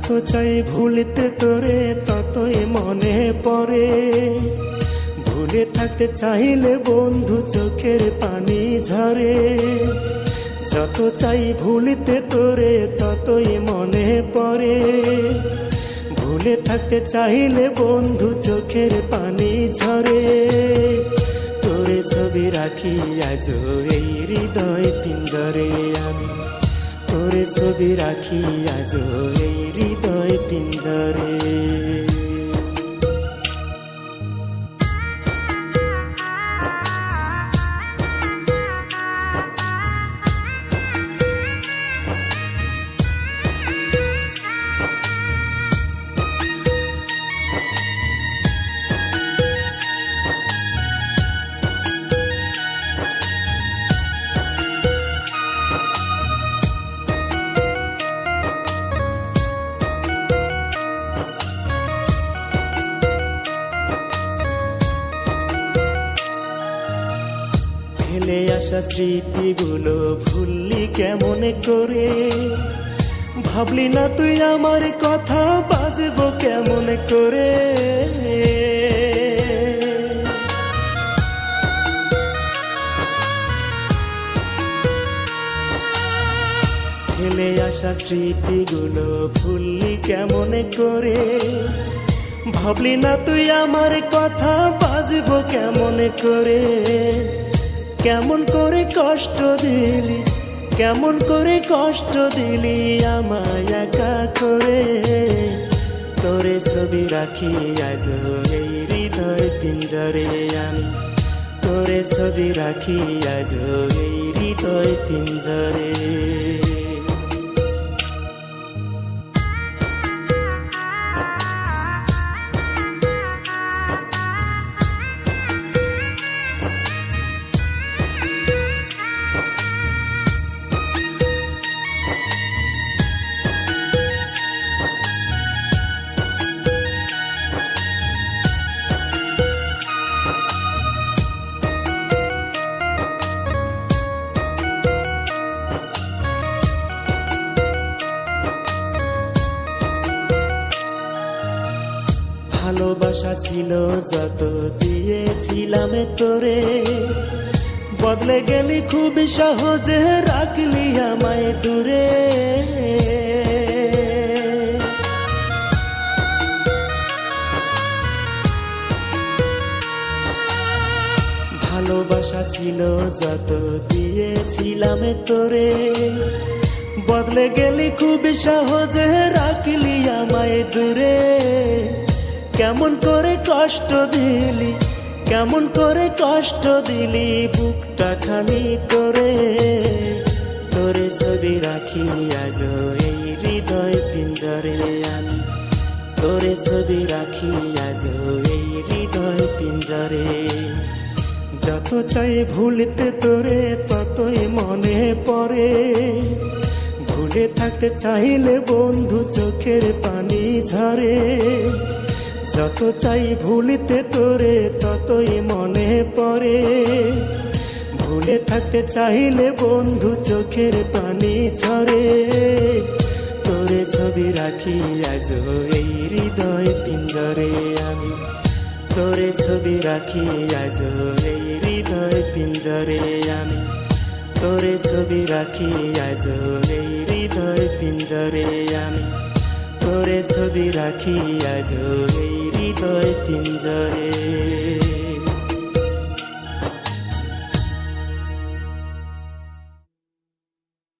চাই ভুলতে তোরে, ততই মনে পড়ে। ভুলে থাকতে চাইলে বন্ধু চোখের পানি ঝরে। যত চাই ভুলতে তোরে, ততই মনে পড়ে। ভুলে থাকতে চাইলে বন্ধু চোখের পানি ঝরে। তোরে ছবি রাখি আজ এই হৃদয় পিঞ্জরে। ছবি রাখি আজ এই হৃদয় পিঞ্জরে। ফেলে আসা স্মৃতিগুলো ভুললি কেমন করে? ভাবলি না তুই আমার কথা বাজবো কেমন করে? ফেলে আসা স্মৃতিগুলো ভুললি কেমন করে? ভাবলি না তুই আমার কথা বাজবো কেমন করে? কেমন করে কষ্ট দিলি? কেমন করে কষ্ট দিলি আমায় একা করে? তোরে ছবি রাখি আজ এই হৃদয় পিঞ্জরে আমি। তোরে ছবি রাখি আজ এই হৃদয় পিঞ্জরে। ভালোবাসা ছিল, যত দিয়েছিলাম তোরে। বদলে গেলি খুব সহজে, রাখলি আমায় দূরে। ভালোবাসা ছিল, যত দিয়েছিলাম তোরে। বদলে গেলি খুব সহজে, রাখলি আমায় দূরে। কেমন করে কষ্ট দিলি? কেমন করে কষ্ট দিলি? বুকটা খালি করে। তোরে ছবি রাখি আজ এই হৃদয় পিঞ্জরে আমি। তোরে ছবি রাখি আজ এই হৃদয় পিঞ্জরে। যত চাই ভুলতে তোরে, ততই মনে পড়ে। ভুলে থাকতে চাইলে বন্ধু চোখের পানি ঝরে। যত চাই ভুলতে তোরে, ততই মনে পড়ে। ভুলে থাকতে চাইলে বন্ধু চোখের পানি ঝরে। তোরে ছবি রাখি আজ এই হৃদয় পিঞ্জরে আমি। তোরে ছবি রাখি আজ এই হৃদয় পিঞ্জরে আমি। তোরে ছবি রাখি আজ এই হৃদয় পিঞ্জরে আমি। তোরে ছবি রাখি আজ এই হৃদয় পিঞ্জরে